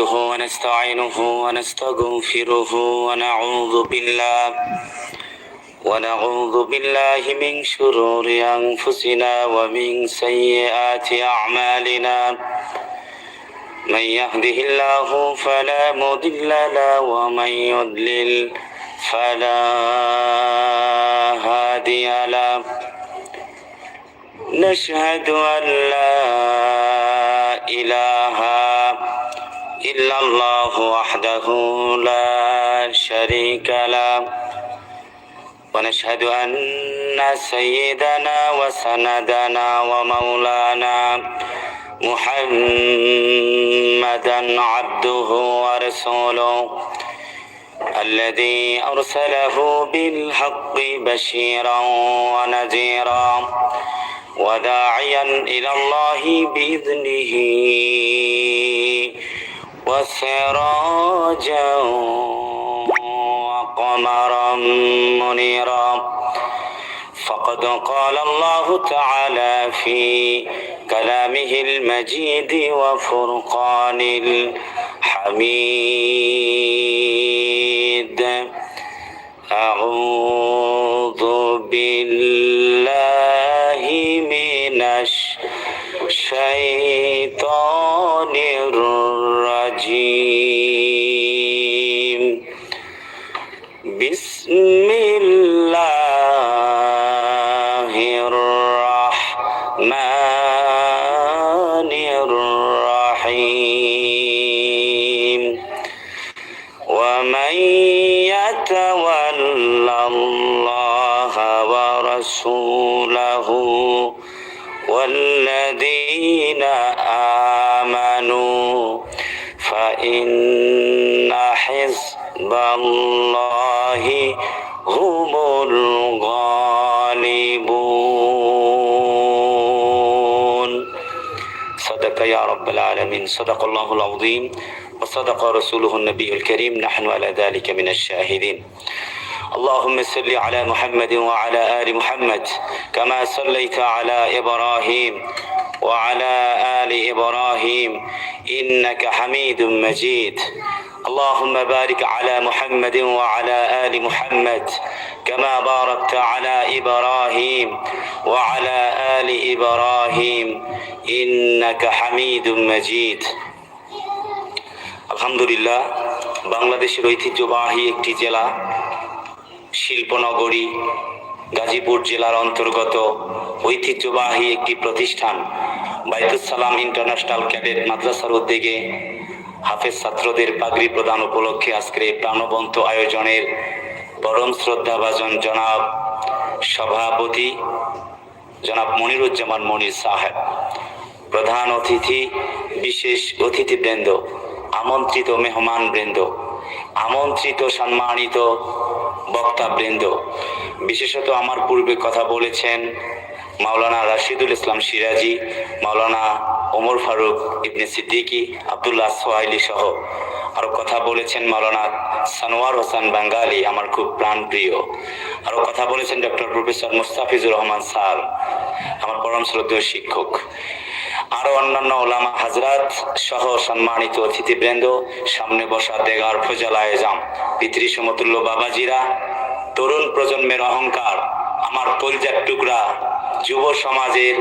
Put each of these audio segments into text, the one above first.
نحمده ونستعينه ونستغفره ونعوذ بالله. ونعوذ بالله من شرور أنفسنا ومن سيئات أعمالنا. من يهده الله فلا مضل له ومن يضلل فلا هادي له. نشهد أن لا إله إلا الله وحده لا شريك له. ونشهد أن سيدنا وسندنا ومولانا محمدا عبده ورسوله الذي أرسله بالحق بشيرا ونذيرا وداعيا إلى الله بإذنه. وسراجا وقمرا منيرا. فقد قال الله تعالى في كلامه المجيد وفرقان الحميد. أعوذ بالله من الشيطان الرحمن الرحيم. ومن يتول الله ورسوله والذين آمنوا فإن حزب الله هم الغالبون. العالمين. صدق الله العظيم وصدق رسوله النبي الكريم. نحن على ذلك من الشاهدين. اللهم صل على محمد وعلى آل محمد كما صليت على إبراهيم وعلى آل إبراهيم. إنك حميد مجيد. اللهم بارك على محمد وعلى آل محمد كما باركت على إبراهيم وعلى آل إبراهيم إنك حميد مجيد আলহামদুলিল্লাহ বাংলাদেশের ঐতিহ্যবাহী একটি জেলা শিল্পনগরী গাজীপুর জেলার অন্তর্গত ঐতিহ্যবাহী একটি প্রতিষ্ঠান বাইতুস সালাম ইন্টারন্যাশনাল ক্যাডেট মাদ্রাসার উদ্যোগে হাফেজ ছাত্রদের পাগড়ি প্রদান উপলক্ষে আজকের এই প্রাণবন্ত আয়োজনের পরম শ্রদ্ধাভাজন জনাব সভাপতি জনাব মনিরুজ্জামান মনির সাহেব, প্রধান অতিথি, বিশেষ অতিথিবৃন্দ, আমন্ত্রিত মেহমান বৃন্দ আমন্ত্রিত সম্মানিত বক্তাবৃন্দ। বিশেষত আমার পূর্বে কথা বলেছেন মাওলানা রাশিদুল ইসলাম সিরাজি, মাওলানা ওমর ফারুক, ইবনে সিদ্দিকি, আবদুল্লাহ সোহাইলি সহ আরও কথা বলেছেন মাওলানা সানোয়ার হোসেন বাঙ্গালি, আমার খুব প্রাণ প্রিয় আরও কথা বলেছেন doctor professor Mustafizur Rahman sir, আমার পরম শ্রদ্ধেয় শিক্ষক। আরও অন্যান্য ওলামা হাজরাত সহ সম্মানিত অতিথিবৃন্দ, সামনে বসা দেগার ফজল আয়োজাম পিতৃ সমতুল্য বাবাজিরা, তরুণ প্রজন্মের অহংকার, আমার কলজার টুকরা যুব সমাজের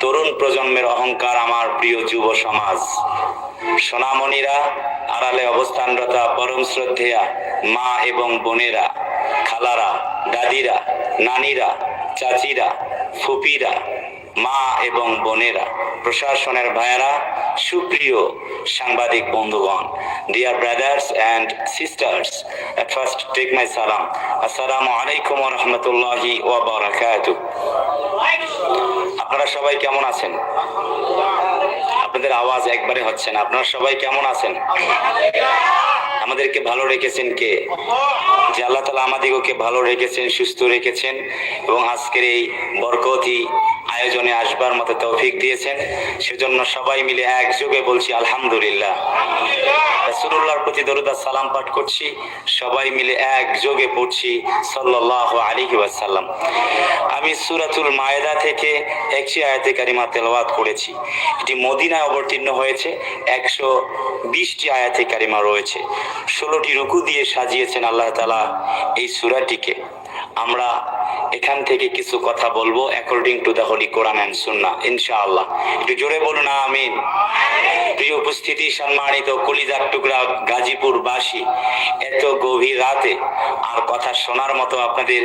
তরুণ প্রজন্মের অহংকার আমার প্রিয় যুব সমাজ। সোনামণিরা আড়ালে অবস্থানরতা পরম শ্রদ্ধেয়া মা এবং বোনেরা, খালারা, দাদিরা, নানিরা, চাচিরা, ফুপিরা, মা এবং বোনেরা, প্রশাসনের ভাইয়েরা, সুপ্রিয় সাংবাদিক বন্ধুগণ dear brothers and sisters first take my salam. আসসালামু আলাইকুম রাহমাতুল্লাহি ওয়া বারাকাতুহু আপনারা সবাই কেমন আছেন? আপনাদের আওয়াজ একবারে হচ্ছে না। আপনারা সবাই কেমন আছেন? আমাদেরকে ভালো রেখেছেন কে? যে আল্লাহ তালা আমাদিগকে ভালো রেখেছেন, সুস্থ রেখেছেন এবং আজকের এই বরকতি আয়োজনে আসবার মতো তৌফিক দিয়েছেন। সেজন্য সবাই মিলে একযোগে বলছি, আলহামদুলিল্লাহ। রাসূলুল্লাহর প্রতি দরুদ সালাম পাঠ করছি। সবাই মিলে একযোগে পড়ছি, সাল্লাল্লাহু আলাইহি ওয়াসাল্লাম। আমি সূরাতুল মায়েদা থেকে একটি আয়াতে কারিমা তেলাওয়াত করেছি। এটি মদিনায় অবতীর্ণ হয়েছে। একশো বিশটি আয়াতে কারিমা রয়েছে। ষোলোটি রুকু দিয়ে সাজিয়েছেন আল্লাহ তাআলা এই সূরাটিকে। আমরা এখান থেকে কিছু কথা বলব according to the holy Quran and sunnah ইনশাআল্লাহ। একটু জোরে বলুন, আমিন। প্রিয় উপস্থিতি, সম্মানিত কলিজার টুকরা গাজীপুর বাসী এত গভীর রাতে আর কথা শোনার মতো আপনাদের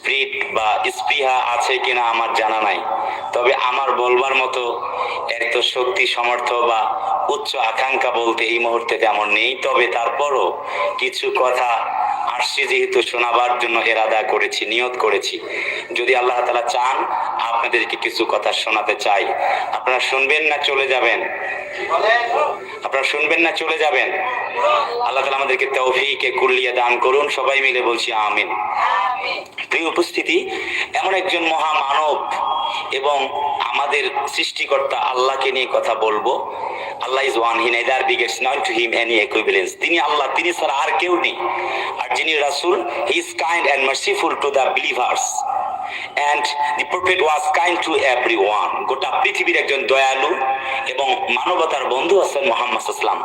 স্পিরিট বা স্পৃহা আছে কিনা আমার জানা নাই। তবে আমার বলবার মতো এত শক্তি সমর্থ বা উচ্চ আকাঙ্ক্ষা বলতে এই মুহূর্তে তেমন নেই। তবে তারপরও কিছু কথা আসছে যেহেতু শোনাবার জন্য এরাদা করেছি, নিয়ত করেছি। যদি আল্লাহ তালা চান, আপনাদেরকে কিছু কথা শোনাতে চাই। আপনারা শুনবেন না চলে যাবেন? আপনারা শুনবেন না চলে যাবেন? আল্লাহ তালা আমাদেরকে তৌফিকে কুল্লিয়া দান করুন। সবাই মিলে বলছি আমিন। প্রিয় উপস্থিতি এমন একজন মহামানব এবং আমাদের সৃষ্টিকর্তা আল্লাহকে নিয়ে কথা বলব। Allah is one he neither not to him any equivalence তিনি আল্লাহ, তিনি আর কেউ নেই। আর যিনি he is kind and merciful to the believers and the prophet was kind to everyone গোটা পৃথিবীর একজন দয়ালু এবং মানবতার বন্ধু আছেন মোহাম্মদ ইসলাম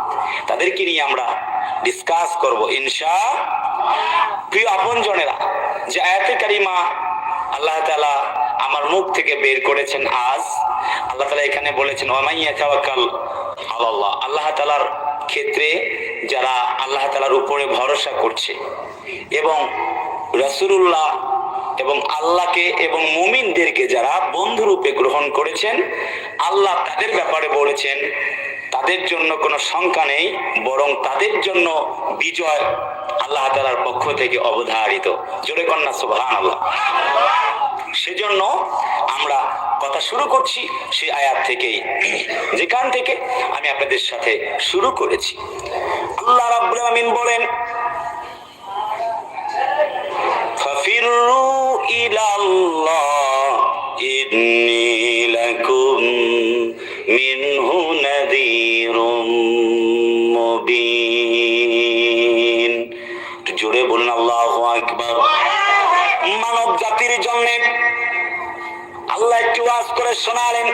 তাদেরকে নিয়ে আমরা ডিসকাস করব, ইনশা প্রিয় আপনজনেরা যে আয়াতে কারিমা আল্লাহ তালা আমার মুখ থেকে বের করেছেন আজ। আল্লাহ তালা এখানে বলেছেন ওয়ামাইয়া তাওয়াক্কাল আল্লাহ আল্লাহ তাআলার ক্ষেত্রে যারা আল্লাহ তালার উপরে ভরসা করছে এবং রাসূলুল্লাহ এবং আল্লাহকে এবং মুমিনদেরকে যারা বন্ধুরূপে গ্রহণ করেছেন, আল্লাহ তাদের ব্যাপারে বলেছেন, তাদের জন্য কোনো শঙ্কা নেই, বরং তাদের জন্য বিজয় আল্লাহ তালার পক্ষ থেকে অবধারিত। জোরে কন্যা সুবাহ আল্লাহ সেজন্য আমরা কথা শুরু করছি সেই আয়াত থেকেই। যেখান থেকে আমি আপনাদের সাথে শুরু করেছি। আল্লাহ রাব্বুল আমিন বলেন ফাফিরু ইলাল্লাহ, ইন্নী লাকুম মিনহু নাদিরুন। আকবার। মানব জাতির জন্য আল্লাহ একটু ওয়াজ করে শোনালেন,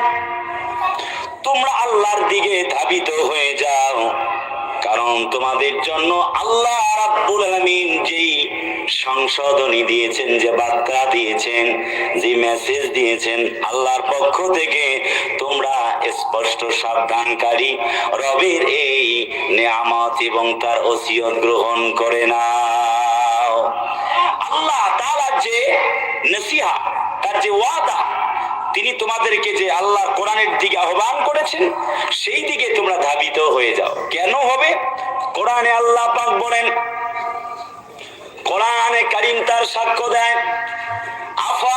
তোমরা আল্লাহর দিকে ধাবিত হয়ে যাও, কারণ তোমাদের জন্য আল্লাহ রাব্বুল আলামিন যেই সংশোধনী দিয়েছেন, যে বার্তা দিয়েছেন, যে মেসেজ দিয়েছেন, আল্লাহর পক্ষ থেকে তোমরা স্পষ্ট সাবধানকারী, রবের এই নিয়ামত এবং তার ওসিয়ত গ্রহণ করে নাও। তাআলার যে নসিহা, তার যে ওয়াদা, তিনি তোমাদেরকে যে আল্লাহ কোরআনের দিকে আহ্বান করেছেন, সেই দিকে তোমরা ধাবিত হয়ে যাও। কেন হবে? কোরআনে আল্লাহ পাক বলেন, কোরআনে কারিম তার সাক্ষ্য দেয় আফা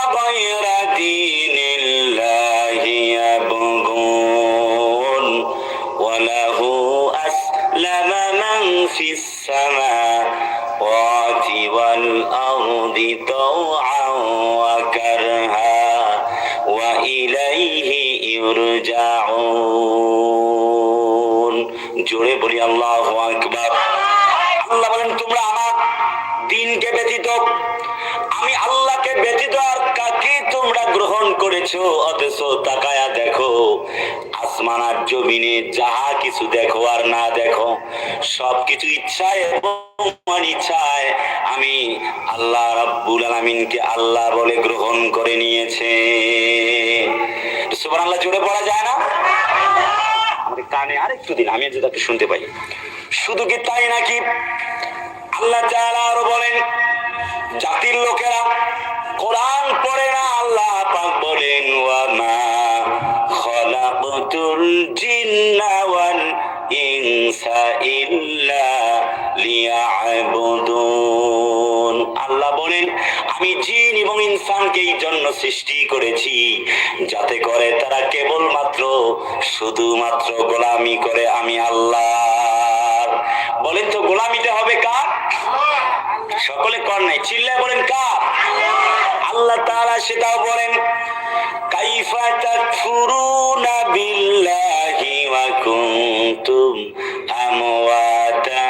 সব কিছু ইচ্ছায় এবং ইচ্ছায় আমি আল্লাহ রাব্বুল আলামিনকে আল্লাহ বলে গ্রহণ করে নিয়েছে। সুবহানাল্লাহ, জোরে পড়া যায় না? আমাদের কানে আরেকটু দিন, আমি যাতে শুনতে পাই। শুধু কি তাই নাকি? আল্লাহ তাআলা আরও বলেন, জাতির লোকেরা কোরআন পড়ে না, আল্লাহ পাক বলেন, ওয়া মা খলাকতুল জিন্না ওয়াল ইনসা ইল্লা লিয়াবুদুন। আল্লাহ বলেন, আমি জিন এবং ইনসানকে এই জন্য সৃষ্টি করেছি, যাতে করে তারা কেবলমাত্র, শুধুমাত্র গোলামি করে আমি আল্লাহ বলেন তো, গোলামিটা হবে কার? সকলে কর নাই, চিল্লায় বলেন কার? আল্লাহ তাআলা সেটাও বলেন কাইফা তাকফুরুনা বিল্লাহি وكنتم أمواتا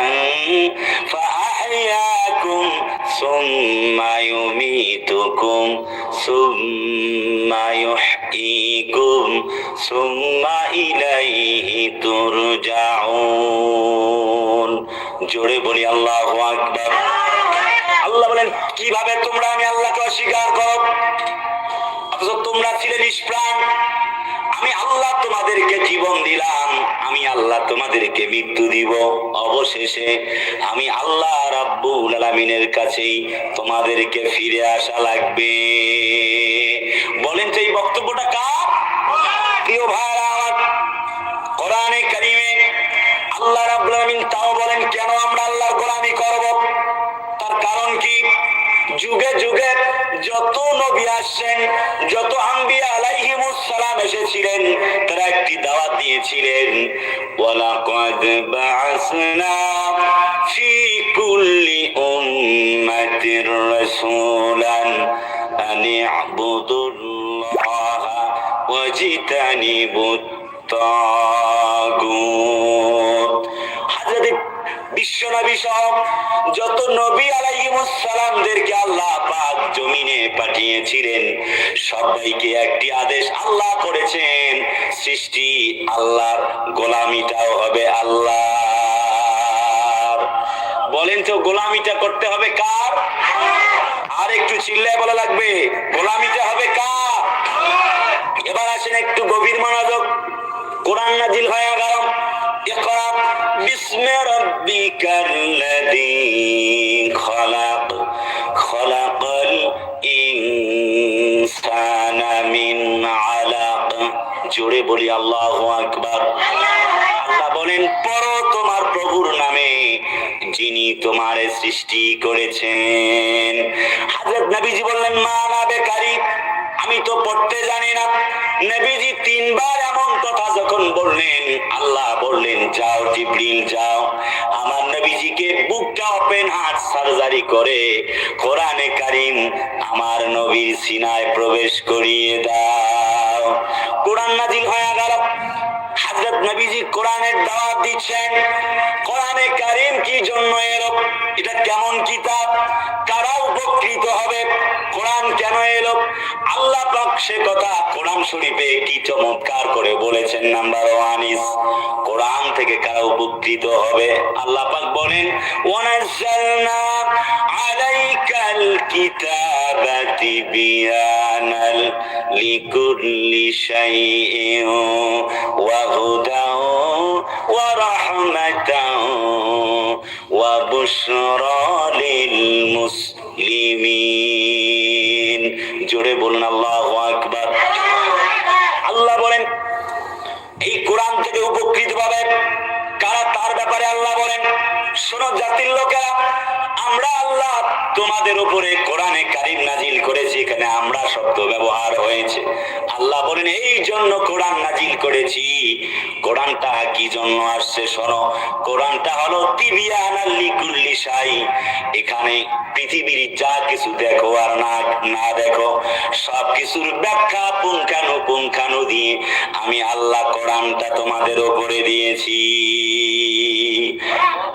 فأحياكم ثم يميتكم ثم يحييكم ثم إليه ترجعون জোরে বলি আল্লাহ আকবার আল্লাহ বলেন কীভাবে তোমরা আমি আল্লাহকে অস্বীকার করো আল্লাহ তোমাদেরকে জীবন দিলাম, আমি আল্লাহ তোমাদেরকে মৃত্যু দিব। অবশেষে আমি আল্লাহ রাব্বুল আলামিনের কাছেই তোমাদেরকে ফিরে আসা লাগবে। বলেন তো এই বক্তব্যটা কার? প্রিয় ভাইরা আমার কোরআনে কারিমে আল্লাহ রাব্বুল আলামিন তাও বলেন, কেন আমরা আল্লাহর গোলামি করব? তার কারণ কি? যুগে যুগে যত নবী আসছেন যত আম্বিয়া আলাইহিমুস সালাম এসেছিলেন তারা একটি দাওয়াত দিয়েছিলেন ওয়ালাকাদ বাআসনা বিশ্ব সৃষ্টি আল্লাহর গোলামিটাও হবে আল্লাহ বলেন তো গোলামিটা করতে হবে কার? আর একটু চিল্লায় বলা লাগবে, গোলামিটা হবে কার? এবার আসেন একটু গভীর মনোযোগ, কোরআন নাজিল হয়ে গেল باسم ربك الذي خلق خلق الإنسان من علق জোরে বলি আল্লাহ আকবার আল্লাহ বলেন পড়ো তোমার প্রভুর নামে যিনি তোমার সৃষ্টি করেছেন হাজরত নবীজি বললেন মা না বেকারি আমি তো পড়তে জানি না নবীজি তিনবার এমন কথা যখন বললেন, আল্লাহ বললেন, যাও জিব্রিল, যাও। আমার নবীজিকে বুকটা ওপেন হার্ট সার্জারি করে কোরআনে কারিম আমার নবীর সিনায় প্রবেশ করিয়ে দাও। কোরআন নাজিল হয়ে গেল। নবীজি কোরআনের দাওয়াত দিচ্ছেন। কোরআনে কারিম কি জন্য এলো? এটা কেমন কিতাব? কারা উপকৃত হবে? কোরআন কেন এলো? আল্লাহ পাক সে কথা কোরআন শরীফে কি চমৎকার করে বলেছেন নাম্বার ওয়ান ইস কোরআন থেকে কারা উপকৃত হবে? আল্লাহ পাক বলেন ওয়ানাজ্জালনা শাইইন ওয়া হুদাও ওয়া রাহমাতাও ওয়া বুশরা লিল মুসলিমিন। জোরে বলুন আল্লাহু শোনো জাতির লোকেরা, আমরা আল্লাহ তোমাদের উপরে কোরআনে কারিম নাজিল করেছি, এখানে আমরা শব্দ ব্যবহার হয়েছে। আল্লাহ বলেন, এই জন্য কোরআন নাজিল করেছি। কোরআনটা কি জন্য আসছে শোনো, কোরআনটা হলো এখানে পৃথিবীর যা কিছু দেখো আর না না দেখো সব কিছুর ব্যাখ্যা পুঙ্খানু পুঙ্খানু দিয়ে আমি আল্লাহ কোরআনটা তোমাদের উপরে দিয়েছি।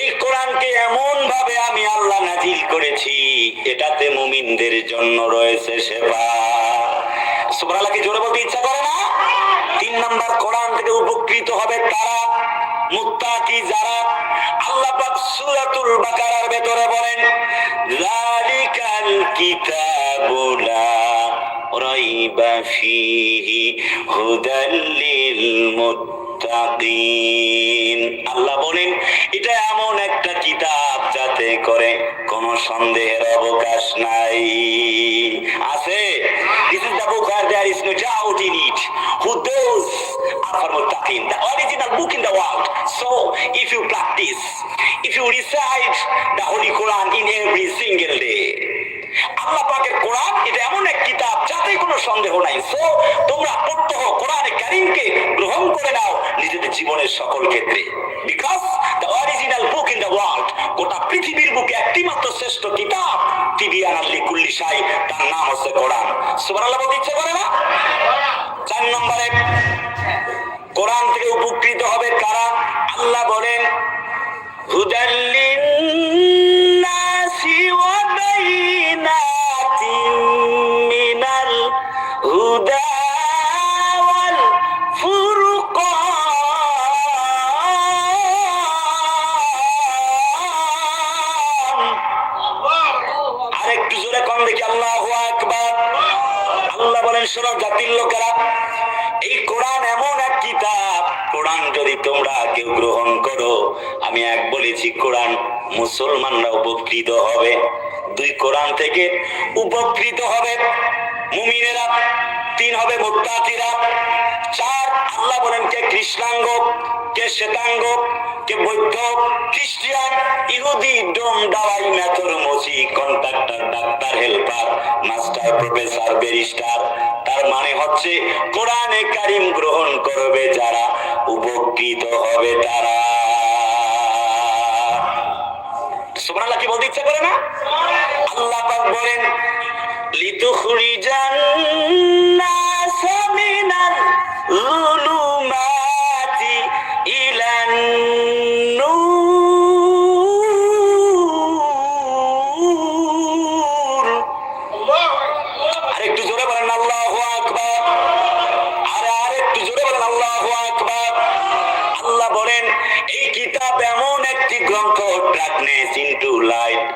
এই কোরআনকে এমন ভাবে আমি আল্লাহ নাজিল করেছি, এটাতে মুমিনদের জন্য রয়েছে সেবা। সুবহানাল্লাহ, কি জোরে বলতে ইচ্ছা করে না? তিন নাম্বার, কোরআন থেকে উপকৃত হবে তারা মুত্তাকি যারা আল্লাহ পাক সূরাতুল বাকারার ভেতরে বলেন, যালিকাল কিতাবু লা রাইবা ফীহি হুদাল লিল আল্লাহ বলেন, এটা এমন একটা কিতাব যাতে করে কোন সন্দেহের অবকাশ নাই। আছে? This is book where there is no doubt in it who those are for মুত্তাকিন original book in world so if you practice if you holy Quran in every single day আল্লাহ কোরআন, এটা এমন এক কিতাব যাতে কোনো সন্দেহ নাই। তোমরা প্রত্যহ কোরআনে কারিমকে গ্রহণ করে নাও নিজেদের জীবনের সকল ক্ষেত্রে। Because the original book in the world গোটা পৃথিবীর বুকে একটি মাত্র শ্রেষ্ঠ কিতাব তিবিয়ান আল্লি কুল্লি সাই, তার নাম হচ্ছে কোরআন। সুবহানাল্লাহ, বলতে ইচ্ছে করে না? চার নম্বরে, কোরআন থেকে উপকৃত হবে কারা? আল্লাহ বলেন হুদাল্লিন শোনো জাতির লোকেরা, এই কোরআন এমন এক কিতাব, কোরআন যদি তোমরা কেউ গ্রহণ করো, আমি এক বলেছি কোরআন মুসলমানরা উপকৃত হবে। দুই কোরআন থেকে উপকৃত হবে মুমিনেরা, তিন হবে মুত্তাকিরা, চার আল্লাহ বলেন কে কৃষ্ণাঙ্গ, কে শ্বেতাঙ্গ, কে বৈদ্য খ্রিস্টিয়ান, ইহুদি, ডোম দাওয়াই মেথর মসি কন্ট্রাক্টর, ডাক্তার, হেল্পার, মাস্টার, প্রফেসর, ব্যারিস্টার তার মানে হচ্ছে কোরআনে কারিম গ্রহণ করবে যারা, উপকৃত হবে তারা। সুবহানাল্লাহ, কি বলতে ইচ্ছা করে না? আল্লাহ পাক বলেন লিতুখরিজান নাস মিনাল যুলুমাতি ইলান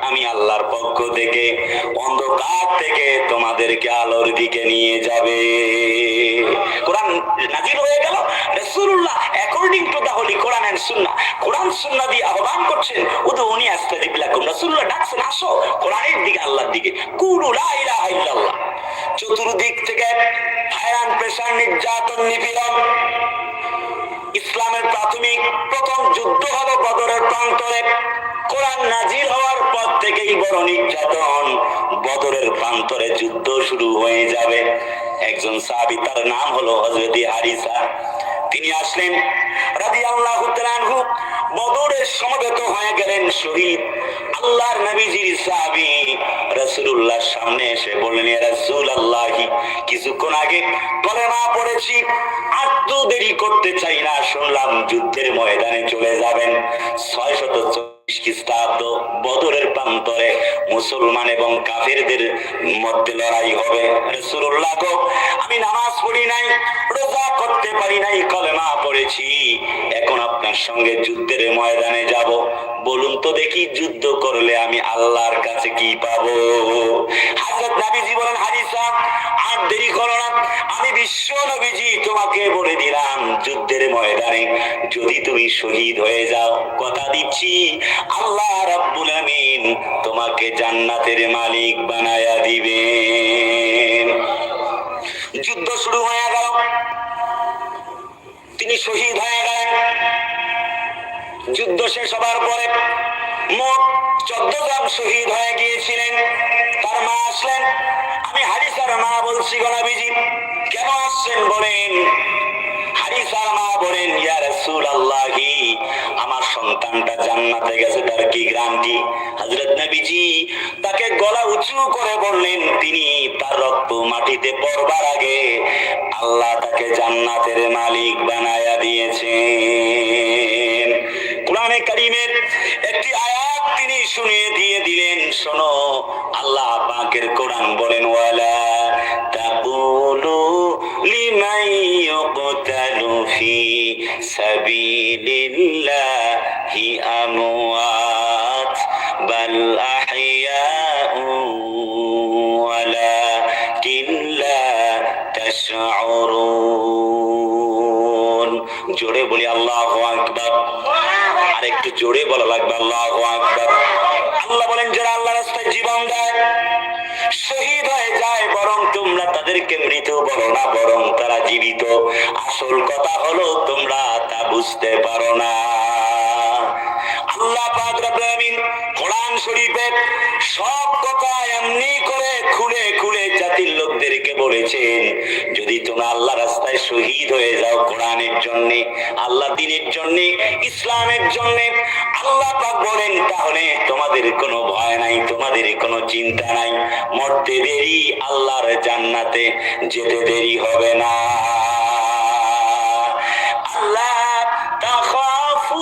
আমি আল্লাহর পক্ষ থেকে অন্ধকার থেকে তোমাদেরকে আলোর দিকে নিয়ে যাবে। কোরআন নাজিল হয়ে গেল। রাসূলুল্লাহ according to the holy Quran and Quran sunnah দিকে, আল্লাহর দিকে। কুলু লা ইলাহা চতুর্দিক থেকে হায়ান, প্রেশার, নির্যাতন, নিপীড়ন। ইসলামের প্রাথমিক প্রথম যুদ্ধ হলো বদরের প্রান্তরে। কোরআন নাজির হওয়ার পর থেকেই বড় নির্যাতন। বদরের প্রান্তরে যুদ্ধ শুরু হয়ে যাবে। একজন সাহাবি, তার নাম হলো হজরতি হারিসা। তিনি আসলেন রাজি তাআলা বদরের সমবেত হয়ে গেলেন শহীদ। আল্লাহর নবীজির সাহাবি রাসূলুল্লাহর সামনে এসে বললেন, ইয়া রাসূলুল্লাহি, কিছুক্ষণ আগে কলেমা পড়েছি, আর দেরি করতে চাই না, শুনলাম যুদ্ধের ময়দানে চলে যাবেন। ছয় শত চল্লিশ খ্রিস্টাব্দ বদরের প্রান্তরে মুসলমান এবং কাফেরদের মধ্যে লড়াই হবে। রসুল্লাহ আমি নামাজ পড়ি নাই, রোজা করতে পারি নাই, কলেমা পড়েছি। এখন আপনার সঙ্গে যুদ্ধের ময়দানে যাব। বলুন তো দেখি যুদ্ধ করলে আমি আল্লাহর কাছে কি পাবো? হাজরত নবীজি বলেন, হাদিসা আর দেরি করো না। আমি বিশ্ব নবীজি তোমাকে বলে দিলাম, যুদ্ধের ময়দানে যদি তুমি শহীদ হয়ে যাও, কথা দিচ্ছি, আল্লাহ রাব্বুল আমিন তোমাকে জান্নাতের মালিক বানায়া দিবেন। যুদ্ধ শুরু হয়ে গেল। তিনি শহীদ হয়ে গেলেন। যুদ্ধ শেষ হবার পরে মোট চোদ্দ জন শহীদ হয়ে গিয়েছিলেন। তার মা আসলেন। আমি হারিসার মা বলছি গলাবিজি কেন আসছেন বলেন? হারিসার মা বলেন, ইয়া রাসূলুল্লাহি, আমার সন্তানটা জান্নাতে গেছে, তার কি গ্রান্টি হযরত নবীজি তাকে গলা উঁচু করে বললেন, তিনি তার রক্ত মাটিতে পড়বার আগে আল্লাহ তাকে জান্নাতের মালিক বানায়া দিয়েছেন। কোরআনে কারিমের একটি আয়াত তিনি শুনিয়ে দিয়ে দিলেন, শোনো, আল্লাহ পাকের কোরআন বলেন, ওয়ালা তাকুলু লিমাই ইউকতালু ফি সাবিলিল্লাহি আমওয়াত, বাল আহইয়াউ তাদেরকে মৃত বলো না, বরং তারা জীবিত। আসল কথা হলো, তোমরা তা বুঝতে পারো না। আল্লাহ পাক রব্বুল আলামিন কোরআন সব কথা এমনি করে খুলে খুলে জাতির লোকদেরকে বলেছেন, যদি তোমরা আল্লাহ রাস্তায় শহীদ হয়ে যাও কোরআনের জন্য আল্লাহ দিনের জন্য, ইসলামের জন্য আল্লাহ পাক বলেন, তাহলে তোমাদের কোনো ভয় নাই, তোমাদের কোনো চিন্তা নাই। মরতে দেরি, আল্লাহর জান্নাতে যেতে দেরি হবে না। আল্লাহ তাখাফু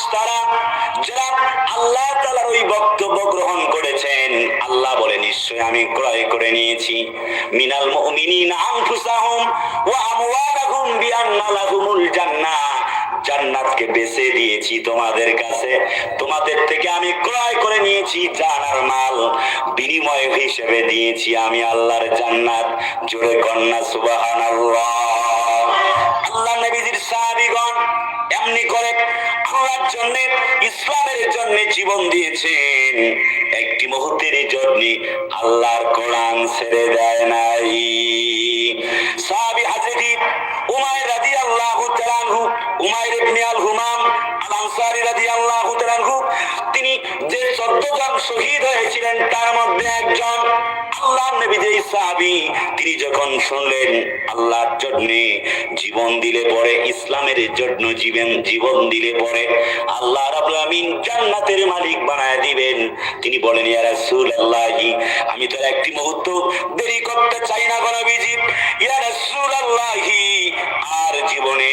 আশতারা যারা আল্লাহ তাআলার ওই বক্তব্য গ্রহণ করেছেন, আল্লাহ বলে নিশ্চয় আমি ক্রয় করে নিয়েছি। মিনাল মুমিনিনা আনফুসাহুম ওয়া আমওয়ালাহুম বিআন্না লাহুমুল জান্নাহ। জান্নাতকে বেচে দিয়েছি তোমাদের কাছে। তোমাদের থেকে আমি ক্রয় করে নিয়েছি জানার মাল। বিনিময় হিসেবে দিয়েছি আমি আল্লাহর জান্নাত। জোরে কন্যা সুবহানাল্লাহ। আল্লাহ আল্লাহ নবীজির সাহাবীগণ, এমনি করে আল্লাহর জন্য, ইসলামের জন্য জীবন দিয়েছেন। একটি মুহূর্তের জন্য আল্লাহর কোরআন ছেড়ে দেয় নাই। ইবনে আল হুমাম আল তিনি যে 14 জন শহীদ হয়েছিলেন, তার মধ্যে একজন আল্লাহর নবী যে সাহাবী, তিনি যখন শুনলেন, আল্লাহর জন্য জীবন দিলে পরে, ইসলামের জন্য জীবন জীবন দিলে পরে, আল্লাহ রাব্বুল আমিন জান্নাতের মালিক বানায় দিবেন। তিনি বলেন, ইয়া রাসূলুল্লাহি, আমি তো একটি মুহূর্ত দেরি করতে চাই না গো নবীজি। ইয়া রাসূলুল্লাহি, আর জীবনে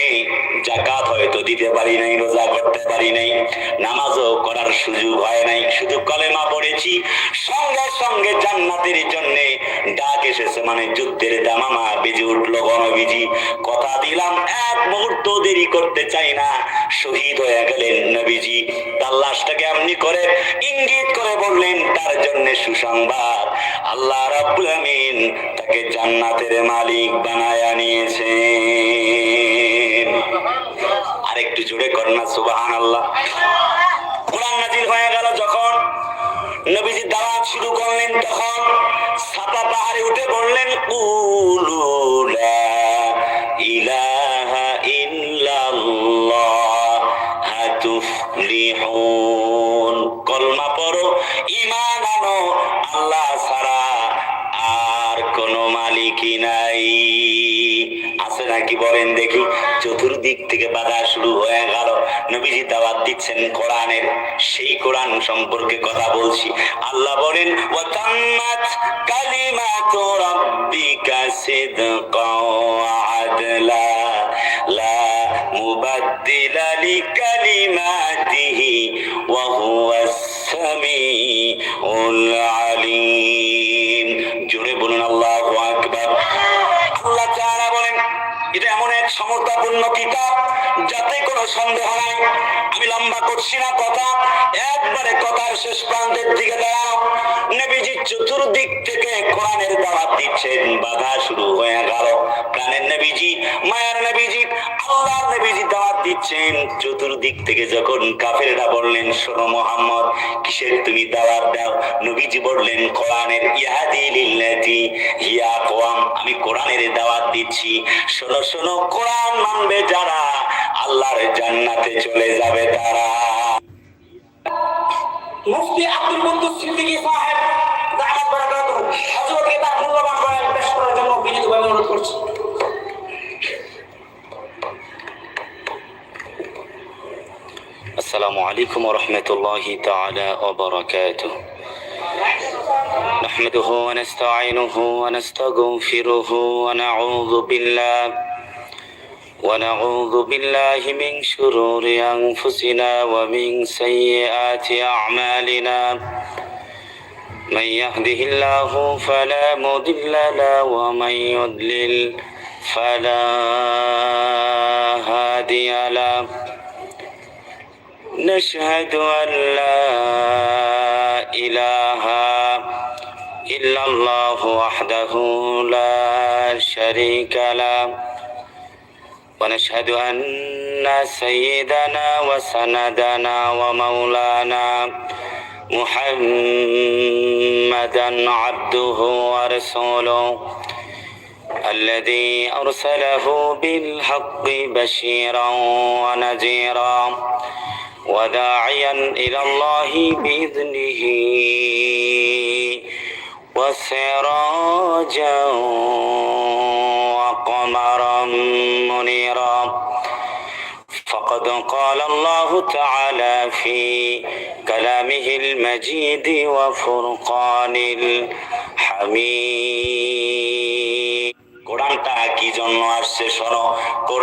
জাকাত হয়তো দিতে পারি নাই, রোজা করতে পারি নাই, নামাজও করার সুযোগ হয় নাই। শুধু কলেমা পড়েছি, সঙ্গে সঙ্গে জান্নাতের জন্য ডাক এসেছে মানে যুদ্ধের দামামা বেজে উঠল গণবিজি কথা দিলাম, এক মুহূর্ত দেরি করতে চাই না। শহীদ হয়ে গেলেন নবীজি। তার লাশটাকে এমনি করে? ইঙ্গিত করে বললেন, তার জন্য সুসংবাদ। আল্লাহ রাব্বুল আমিন তাকে জান্নাতের মালিক বানায় নিয়েছেন। আরেকটু জোরে করনা সুবাহান আল্লাহ কোরআন নাজিল হয়ে গেল যখন নবীজি দাওয়াত শুরু করলেন তখন সাপা পাহাড়ে উঠে বললেন ইলাহা কলমা পড়ো। নাকি বলেন দেখি? চতুর্দিক থেকে বাধা শুরু হয়ে গেল। নবীজি দাওয়াত দিচ্ছেন কোরআনের। সেই কোরআন সম্পর্কে কথা বলছি। আল্লাহ বলেন, ওয়াতাম্মাত কালিমাতু রাব্বিকা সিদকাও ওয়া আদলা লা মুবাদ্দিলা লিকালিমাতিহি সন্দেহ নাই আমি লম্বা করছি না কথা, একবারে কথার শেষ প্রান্তের দিকে দাঁড়াও। নেবিজি চতুর্দিক থেকে কোরআনের দাওয়াত দিচ্ছেন, বাধা শুরু হয়ে গেল। নবীজি, মায়ের নবীজি, আল্লাহর নবীজি দাওয়াত দিচ্ছেন। চতুর্দিক থেকে যখন কাফেররা বললেন, শোনো মোহাম্মদ, কিসের তুমি দাওয়াত দাও? নবীজি বললেন, কোরআনের ইহাদি লিল্লাতি কোয়াম আমি কোরআনের দাওয়াত দিচ্ছি। শোনো শোনো, কোরআন মানবে যারা, আল্লাহর জান্নাতে চলে যাবে তারা। মুফতি আব্দুল সিদ্দিকী السلام عليكم ورحمة الله تعالى وبركاته. نحمده ونستعينه ونستغفره ونعوذ بالله. ونعوذ بالله من شرور أنفسنا ومن سيئات أعمالنا. من يهده الله فلا مضل له ومن يضلل فلا هادي له. نشهد أن لا إله إلا الله وحده لا شريك له. ونشهد أن سيدنا وسندنا ومولانا محمدا عبده ورسوله الذي أرسله بالحق بشيرا ونذيرا. وداعيا إلى الله بإذنه وسراجا وقمرا منيرا فقد قال الله تعالى في كلامه المجيد وفرقان الحميد কোরআনটা কি জন্য আসছে শোনো কোরআন